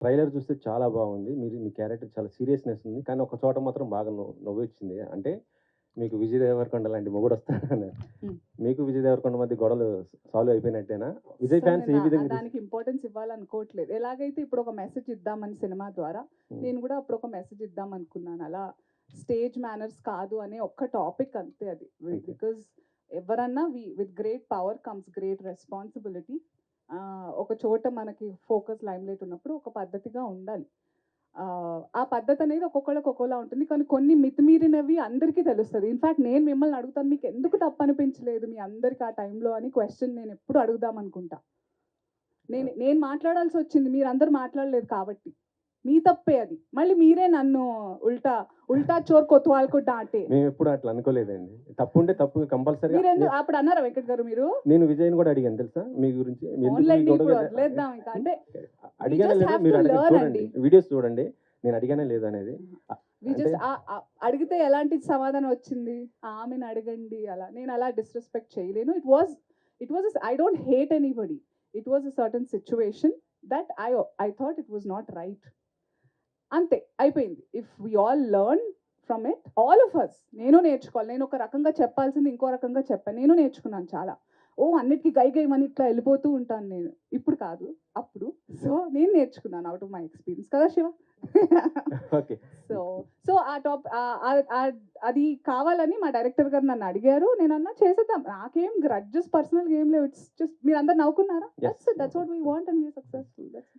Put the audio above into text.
Trailer చూస్తే చాలా బాగుంది. మీరు మీ క్యారెక్టర్ చాలా సీరియస్నెస్ ఉంది. కానీ ఒక చోట మాత్రం బాగా నవ్వు నవ్వు ఇచ్చింది అంటే మీకు విజయ్ దేవరకొండ లాంటి మొగుడు వస్తాడని. మీకు విజయ్ దేవరకొండ మధ్య గొడవలు సాల్వ్ అయిపోయినట్టేనా? విజయ్ ఫ్యాన్స్ ఏ విధంగా దానికి ఇంపార్టెన్స్ ఇవ్వాలనుకోవట్లేదు. ఎలాగైతే ఇప్పుడు ఒక మెసేజ్ ఇద్దామని సినిమా ద్వారా. నేను కూడా అప్పుడు ఒక మెసేజ్ ఇద్దాం అనుకున్నాను. అలా స్టేజ్ మేనర్స్ కాదు అనే ఒక్క టాపిక్ అంతే అది. బికాజ్ ఎవరన్నా with great power comes great responsibility చోట మనకి ఫోకస్ లైమ్ లైట్ ఉన్నప్పుడు ఒక పద్ధతిగా ఉండాలి. ఆ, పద్ధతి అనేది ఒక్కొక్కళ్ళకి ఒక్కోలా ఉంటుంది. కానీ కొన్ని మితిమీరినవి అందరికీ తెలుస్తుంది. ఇన్ఫాక్ట్ నేను మిమ్మల్ని అడుగుతాను మీకు ఎందుకు తప్పు అనిపించలేదు మీ అందరికి ఆ టైంలో అని క్వశ్చన్ నేను ఎప్పుడు అడుగుదాం అనుకుంటా. నేను నేను మాట్లాడాల్సి వచ్చింది మీరు అందరు మాట్లాడలేదు కాబట్టి. మీ తప్పే అది. మళ్ళీ మీరే నన్ను ఉల్టా ఉల్టా చోర్ కొత్వాలకు డాంటే మేము ఎప్పుడు అట్లా అనుకోలేదండి. తప్పు ఉంటే తప్పు మీరు కంపల్సరీగా ఎందుకు అప్పుడు అన్నారా వెంకట్ గారు మీరు? నేను విజయ్ని కూడా అడిగాను తెలుసా? మీ గురించి వదిలేద్దాం ఇంకా. అంటే అడిగానే లేదు మీరు చూడండి. వీడియోస్ చూడండి. నేను అడిగానే లేదు అనేది. అడిగితే ఎలాంటి సమాధానం వచ్చింది? ఆమెను అడగండి అలా. నేను అలా డిస్రెస్పెక్ట్ చేయలేను. It was it was I don't hate anybody it was a certain situation that I I thought it was not right అంతే అయిపోయింది. If we all learn from it all of us నేను నేర్చుకోవాలి. నేను ఒక రకంగా చెప్పాల్సింది ఇంకో రకంగా చెప్పాను. నేను నేర్చుకున్నాను చాలా. ఓ అన్నిటికీ గై గై మని ఇట్లా వెళ్ళిపోతూ ఉంటాను నేను. ఇప్పుడు కాదు అప్పుడు. సో నేను నేర్చుకున్నాను అవుట్ ఆఫ్ మై ఎక్స్పీరియన్స్ కదా Shiva? Okay so so uh top అది కావాలని మా డైరెక్టర్ గారు నన్ను అడిగారు. నేను అన్నా చేసేద్దాం. నాకేం గ్రడ్జెస్ పర్సనల్ ఏం లేవు. ఇట్స్ జస్ట్ మీరు అందరు నవ్వుకున్నారా. That's that's what we want and we successful that's